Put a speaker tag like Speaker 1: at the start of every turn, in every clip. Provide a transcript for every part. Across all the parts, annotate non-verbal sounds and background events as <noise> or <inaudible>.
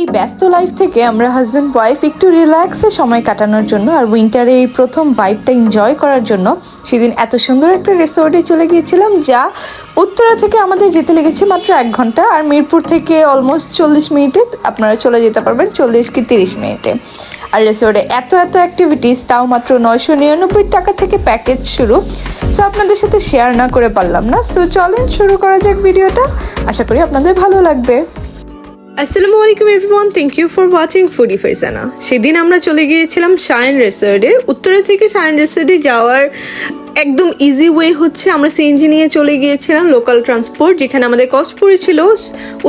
Speaker 1: এই ব্যস্ত লাইফ থেকে আমরা হাজব্যান্ড ওয়াইফ একটু রিল্যাক্সে সময় কাটানোর জন্য আর উইন্টারে এই প্রথম ভাইবটা এনজয় করার জন্য সেদিন এত সুন্দর একটা রিসোর্টে চলে গিয়েছিলাম যা উত্তরা থেকে আমাদের যেতে লেগেছে মাত্র এক ঘণ্টা আর মিরপুর থেকে অলমোস্ট চল্লিশ মিনিটে আপনারা চলে যেতে পারবেন চল্লিশ কি তিরিশ মিনিটে। আর রিসোর্টে এত এত অ্যাক্টিভিটিস তাও মাত্র নয়শো নিরানব্বই টাকা থেকে প্যাকেজ শুরু। সো আপনাদের সাথে শেয়ার না করে পারলাম না। সো চলেন শুরু করা যাক ভিডিওটা আশা করি আপনাদের ভালো লাগবে। আসসালামু আলাইকুম everyone thank you for watching foodie Fersana সেদিন আমরা চলে গিয়েছিলাম শাইন রেসর্টে উত্তরা থেকে শাইন রেসর্টে যাওয়ার একদম ইজি ওয়ে হচ্ছে, আমরা সিএনজি নিয়ে চলে গিয়েছিলাম লোকাল ট্রান্সপোর্ট যেখানে আমাদের কস্ট পড়েছিল।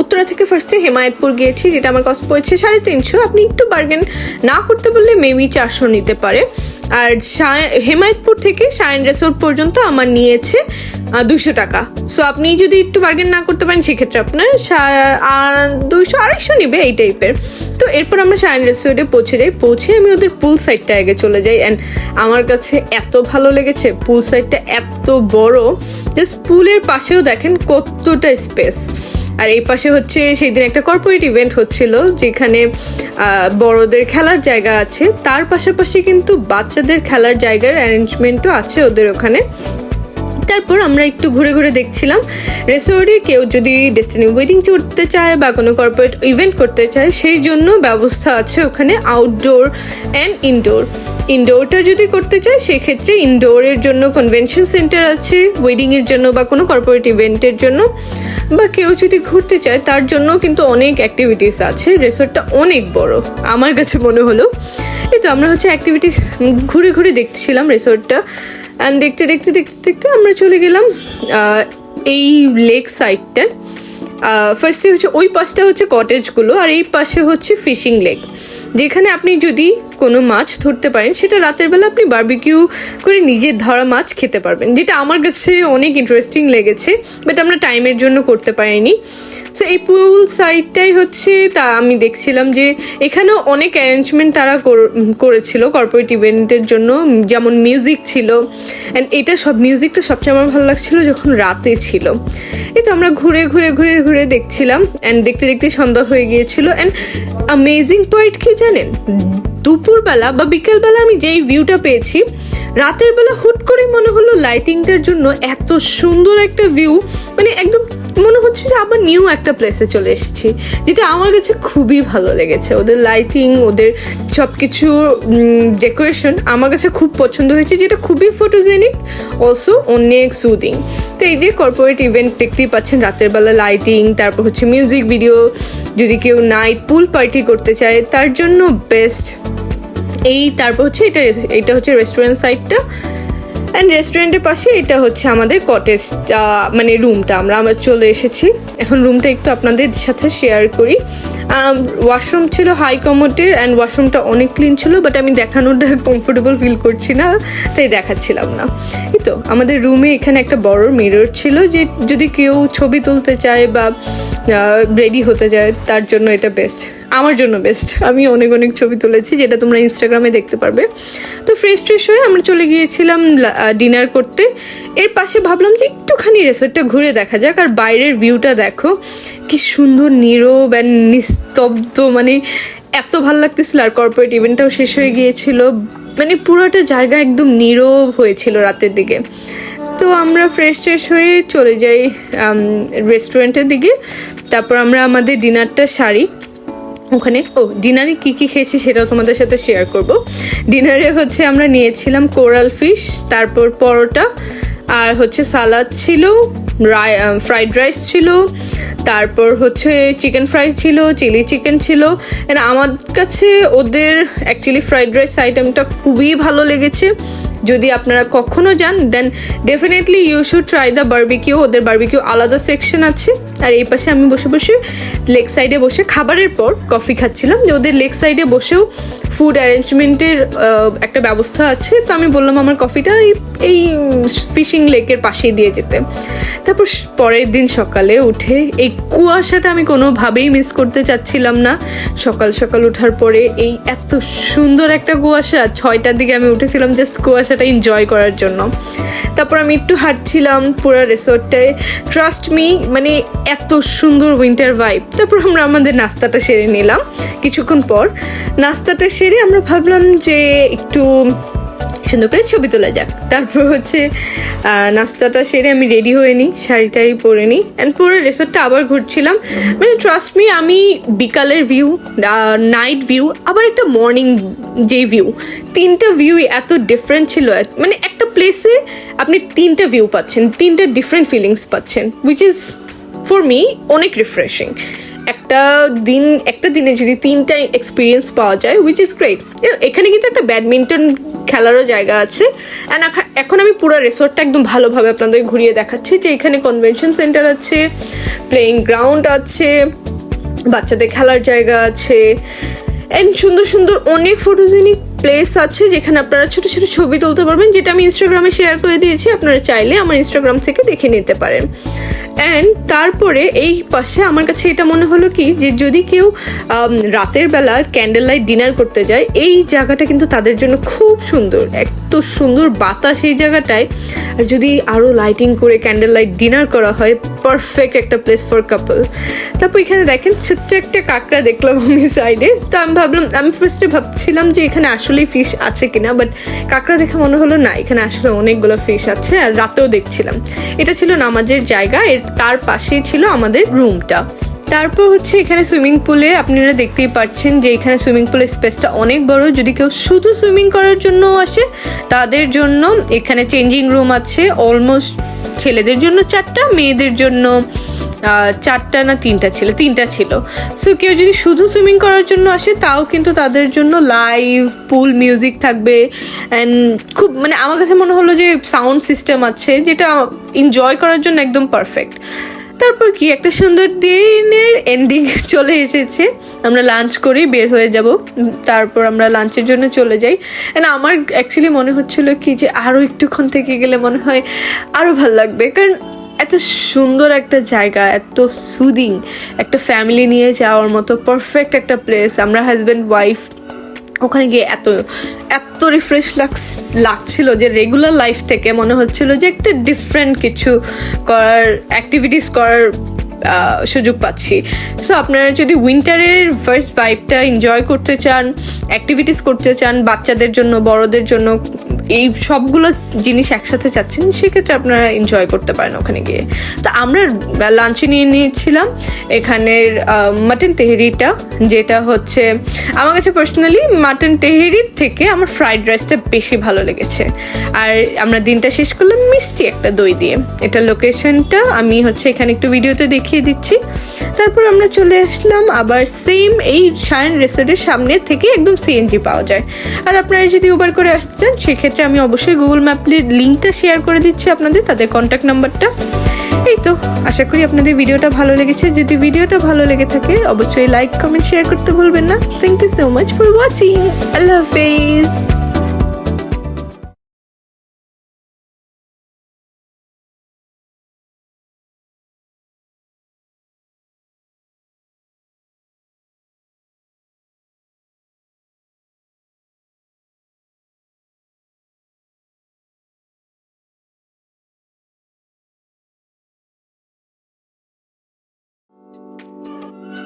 Speaker 1: উত্তরা থেকে ফার্স্টে হেমায়তপুর গিয়েছি, যেটা আমার কস্ট পড়েছে সাড়ে তিনশো। আপনি একটু বার্গেন না করতে পারলে মেবি চারশো নিতে পারে। আর হেমায়তপুর থেকে শাইন রেসোর্ট পর্যন্ত আমার নিয়েছে দুশো টাকা। সো আপনি যদি একটু বার্গেন না করতে পারেন, সেক্ষেত্রে আপনার দুশো আড়াইশো নিবে এই টাইপের তো এরপর আমরা শাইন রেস্টুরেন্টে পৌঁছে যাই। পৌঁছে আমি ওদের পুল সাইডটা আগে চলে যাই। অ্যান্ড আমার কাছে এত ভালো লেগেছে পুল সাইডটা এত বড়। জাস্ট পুলের পাশেও দেখেন কতটা স্পেস আর এই পাশে হচ্ছে সেই দিন একটা কর্পোরেট ইভেন্ট হচ্ছিল, যেখানে বড়দের খেলার জায়গা আছে। তার পাশাপাশি কিন্তু বাচ্চাদের খেলার জায়গার অ্যারেঞ্জমেন্টও আছে ওদের ওখানে। তারপর আমরা একটু ঘুরে ঘুরে দেখছিলাম। রেসর্টে কেউ যদি ডেস্টিনি ওয়েডিং করতে চায় বা কোনো কর্পোরেট ইভেন্ট করতে চায়, সেই জন্য ব্যবস্থা আছে ওখানে আউটডোর অ্যান্ড ইনডোর ইনডোরটা যদি করতে চায়, সেক্ষেত্রে ইনডোরের জন্য কনভেনশন সেন্টার আছে ওয়েডিংয়ের জন্য বা কোনো কর্পোরেট ইভেন্টের জন্য। বা কেউ যদি ঘুরতে চায়, তার জন্য কিন্তু অনেক অ্যাক্টিভিটিস আছে। রেসর্টটা অনেক বড়, আমার কাছে মনে হলো। এই তো আমরা হচ্ছে অ্যাক্টিভিটিস ঘুরে ঘুরে দেখছিলাম রেসর্টটা অ্যান্ড দেখতে দেখতে দেখতে দেখতে আমরা চলে গেলাম এই লেক সাইডটায় ফার্স্টে হচ্ছে ওই পাশটা হচ্ছে কটেজগুলো আর এই পাশে হচ্ছে ফিশিং লেক যেখানে আপনি যদি কোনো মাছ ধরতে পারেন, সেটা রাতের বেলা আপনি বারবিকিউ করে নিজের ধরা মাছ খেতে পারবেন, যেটা আমার কাছে অনেক ইন্টারেস্টিং লেগেছে বাট আমরা টাইমের জন্য করতে পারিনি। সো এই পুল সাইডটাই হচ্ছে তা আমি দেখছিলাম যে এখানেও অনেক অ্যারেঞ্জমেন্ট তারা কর- করেছিল কর্পোরেট ইভেন্টের জন্য, যেমন মিউজিক ছিল। অ্যান্ড এটা সব মিউজিকটা সবচেয়ে আমার ভালো লাগছিল যখন রাতে ছিল। এই তো আমরা ঘুরে ঘুরে ঘুরে ঘুরে ঘুরে দেখছিলাম অ্যান্ড দেখতে দেখতে সন্ধ্যা হয়ে গিয়েছিল অ্যান্ড অ্যামেজিং পয়েন্ট কি জানেন? দুপুরবেলা বা বিকেলবেলা আমি যেই ভিউটা পেয়েছি রাতের বেলা হুট করে মনে হলো লাইটিংটার জন্য এত সুন্দর একটা ভিউ মানে একদম মনে হচ্ছে যে আবার নিউ একটা প্লেসে চলে এসেছি, যেটা আমার কাছে খুবই ভালো লেগেছে। ওদের লাইটিং ওদের সব কিছু ডেকোরেশন আমার কাছে খুব পছন্দ হয়েছে, যেটা খুবই ফটোজেনিক অলসো অনেক সুদিং তো এই যে কর্পোরেট ইভেন্ট দেখতেই পাচ্ছেন, রাতের বেলা লাইটিং তারপর হচ্ছে মিউজিক ভিডিও যদি কেউ নাইট পুল পার্টি করতে চায়, তার জন্য বেস্ট এই তারপর হচ্ছে এটা এটা হচ্ছে রেস্টুরেন্ট সাইডটা অ্যান্ড রেস্টুরেন্টের পাশে এটা হচ্ছে আমাদের কটেজ মানে রুমটা আমরা আমরা চলে এসেছি। এখন রুমটা একটু আপনাদের সাথে শেয়ার করি। ওয়াশরুম ছিল হাই কমোটের অ্যান্ড ওয়াশরুমটা অনেক ক্লিন ছিল বাট আমি দেখানোটা কমফোর্টেবল ফিল করছি না, তাই দেখাচ্ছিলাম না। এই তো, আমাদের রুমে এখানে একটা বড় মিরর ছিল যে, যদি কেউ ছবি তুলতে চায় বা রেডি হতে চায়, তার জন্য এটা বেস্ট আমার জন্য বেস্ট আমি অনেক অনেক ছবি তুলেছি যেটা তোমরা ইনস্টাগ্রামে দেখতে পারবে। তো ফ্রেশ ট্রেশ হয়ে আমরা চলে গিয়েছিলাম ডিনার করতে। এর পাশে ভাবলাম যে একটুখানি রেসর্টটা ঘুরে দেখা যাক, আর বাইরের ভিউটা দেখো। কি সুন্দর, নীরব অ্যান্ড নিস্তব্ধ মানে এত ভালো লাগতেছিল। আর কর্পোরেট ইভেন্টটাও শেষ হয়ে গিয়েছিল। মানে পুরোটা জায়গা একদম নীরব হয়েছিল রাতের দিকে। তো আমরা ফ্রেশ ট্রেশ হয়ে চলে যাই রেস্টুরেন্টের দিকে। তারপর আমরা আমাদের ডিনারটা সারি। ওখানে। ও, ডিনারে কি কি খেয়েছি সেটাও তোমাদের সাথে শেয়ার করব। ডিনারে হচ্ছে আমরা নিয়েছিলাম কোরাল ফিশ, তারপর পরোটা, আর হচ্ছে সালাদ ছিল ফ্রাইড রাইস ছিল, তারপর হচ্ছে চিকেন ফ্রাই ছিল চিলি চিকেন ছিল আমার কাছে ওদের অ্যাকচুয়ালি ফ্রাইড রাইস আইটেমটা খুবই ভালো লেগেছে। যদি আপনারা কখনো যান then definitely you should try the barbecue ওদের বার্বিকিউ আলাদা সেকশন আছে। আর এই পাশে আমি বসে বসে লেক সাইডে বসে খাবারের পর কফি খাচ্ছিলাম। যে ওদের লেক সাইডে বসেও ফুড অ্যারেঞ্জমেন্টের একটা ব্যবস্থা আছে। তো আমি বললাম, আমার কফিটা এই এই ফিশিং লেকের পাশেই দিয়ে যেতে। তারপর পরের দিন সকালে উঠে এই কুয়াশাটা আমি কোনোভাবেই মিস করতে চাচ্ছিলাম না। সকাল সকাল ওঠার পরে এই এত সুন্দর একটা কুয়াশা, ছয়টার দিকে আমি উঠেছিলাম জাস্ট কুয়াশা মাথাটা এনজয় করার জন্য। তারপর আমি একটু হাঁটছিলাম পুরো রিসোর্টটায়। ট্রাস্ট মি মানে এত সুন্দর উইন্টার ভাইব তারপর আমরা আমাদের নাস্তাটা সেরে নিলাম। কিছুক্ষণ পর নাস্তাটা সেরে আমরা ভাবলাম যে একটু সুন্দর করে ছবি তোলা যাক। তারপর হচ্ছে নাস্তাটা সেরে আমি রেডি হয়ে নিই, শাড়ি টাড়ি পরে নিই অ্যান্ড পুরো রিসোর্টটা আবার ঘুরছিলাম। মানে ট্রাস্ট মি আমি বিকালের ভিউ নাইট ভিউ আবার একটা মর্নিং যে ভিউ তিনটা ভিউ এত ডিফারেন্ট ছিল। মানে একটা প্লেসে আপনি তিনটা ভিউ পাচ্ছেন, তিনটা ডিফারেন্ট ফিলিংস পাচ্ছেন উইচ ইজ ফর মি অনেক রিফ্রেশিং একটা দিন, একটা দিনে যদি তিনটা এক্সপিরিয়েন্স পাওয়া যায় উইচ ইজ গ্রেট এখানে কিন্তু একটা ব্যাডমিন্টন খেলারও জায়গা আছে। অ্যান্ড এখন আমি পুরো রিসোর্টটা একদম ভালোভাবে আপনাদের ঘুরিয়ে দেখাচ্ছি যে এখানে কনভেনশন সেন্টার আছে প্লেয়িং গ্রাউন্ড আছে, বাচ্চাদের খেলার জায়গা আছে। অ্যান্ড সুন্দর সুন্দর অনেক ফটোজেনিক প্লেস আছে যেখানে আপনারা ছোট ছোট ছবি তুলতে পারবেন, যেটা আমি ইনস্টাগ্রামে শেয়ার করে দিয়েছি। আপনারা চাইলে আমার ইনস্টাগ্রাম থেকে দেখে নিতে পারেন। অ্যান্ড তারপরে এই পাশে আমার কাছে এটা মনে হলো কি, যে যদি কেউ রাতের বেলা ক্যান্ডেল লাইট ডিনার করতে যায়, এই জায়গাটা কিন্তু তাদের জন্য খুব সুন্দর। এত সুন্দর বাতাস এই জায়গাটায়। আর যদি আরও লাইটিং করে ক্যান্ডেল লাইট ডিনার করা হয় পারফেক্ট একটা প্লেস ফর কাপল তারপর এখানে দেখেন, ছোট্ট একটা কাঁকড়া দেখলাম আমি সাইডে তো আমি ভাবলাম, আমি ফার্স্টে ভাবছিলাম যে এখানে আসলেই ফিশ আছে কিনা বাট কাঁকড়া দেখে মনে হলো না, এখানে আসলে অনেকগুলো ফিশ আছে, আর রাতেও দেখছিলাম। এটা ছিল নামাজের জায়গা, এর তার পাশেই ছিল আমাদের রুমটা তারপর হচ্ছে এখানে সুইমিং পুলে আপনারা দেখতেই পাচ্ছেন যে এখানে সুইমিং পুলের স্পেসটা অনেক বড়। যদি কেউ শুধু সুইমিং করার জন্য আসে, তাদের জন্য এখানে চেঞ্জিং রুম আছে অলমোস্ট ছেলেদের জন্য চারটা, মেয়েদের জন্য চারটা না তিনটা ছিল তিনটা ছিল। সো কেউ যদি শুধু সুইমিং করার জন্য আসে, তাও কিন্তু তাদের জন্য লাইভ পুল মিউজিক থাকবে। অ্যান্ড খুব মানে আমার কাছে মনে হলো যে সাউন্ড সিস্টেম আছে, যেটা এনজয় করার জন্য একদম পারফেক্ট তারপর কি, একটা সুন্দর দিনের এন্ডিং <laughs> চলে এসেছে। আমরা লাঞ্চ করেই বের হয়ে যাব। তারপর আমরা লাঞ্চের জন্য চলে যাই। না আমার অ্যাকচুয়ালি মনে হচ্ছিল কি যে আরও একটুক্ষণ থেকে গেলে মনে হয় আরও ভালো লাগবে। কারণ এত সুন্দর একটা জায়গা, এত সুদিং একটা ফ্যামিলি নিয়ে যাওয়ার মতো পারফেক্ট একটা প্লেস আমরা হাজব্যান্ড ওয়াইফ ওখানে গিয়ে এত এত রিফ্রেশ লাগ লাগছিল যে রেগুলার লাইফ থেকে মনে হচ্ছিল যে একটা ডিফারেন্ট কিছু করার অ্যাক্টিভিটিস করার সুযোগ পাচ্ছি। সো আপনারা যদি উইন্টারের ফার্স্ট ভাইবটা এনজয় করতে চান অ্যাক্টিভিটিস করতে চান, বাচ্চাদের জন্য, বড়দের জন্য এই সবগুলো জিনিস একসাথে চাচ্ছেন, সেক্ষেত্রে আপনারা এনজয় করতে পারেন ওখানে গিয়ে। তো আমরা লাঞ্চে নিয়ে নিয়েছিলাম, এখানের মাটন তেহেরিটা, যেটা হচ্ছে, আমার কাছে পার্সোনালি মাটন তেহেরির থেকে আমার ফ্রাইড রাইসটা বেশি ভালো লেগেছে। আর আমরা দিনটা শেষ করলাম মিষ্টি একটা দই দিয়ে। এটা লোকেশনটা আমি হচ্ছে এখানে একটু ভিডিওতে দেখিয়ে দিচ্ছি। তারপর আমরা চলে আসলাম আবার সেম এই সায়ন রেসর্টের সামনে থেকে একদম সিএনজি পাওয়া যায়। আর আপনারা যদি উবার করে আসতে চান সেক্ষেত্রে আমি অবশ্যই গুগল ম্যাপের লিঙ্কটা শেয়ার করে দিচ্ছি আপনাদের, তাদের কন্ট্যাক্ট নাম্বারটা এই তো, আশা করি আপনাদের ভিডিওটা ভালো লেগেছে। যদি ভিডিওটা ভালো লেগে থাকে, অবশ্যই লাইক কমেন্ট শেয়ার করতে ভুলবেন না। Thank you so much for watching আল্লাহ হাফেজ। Thank you.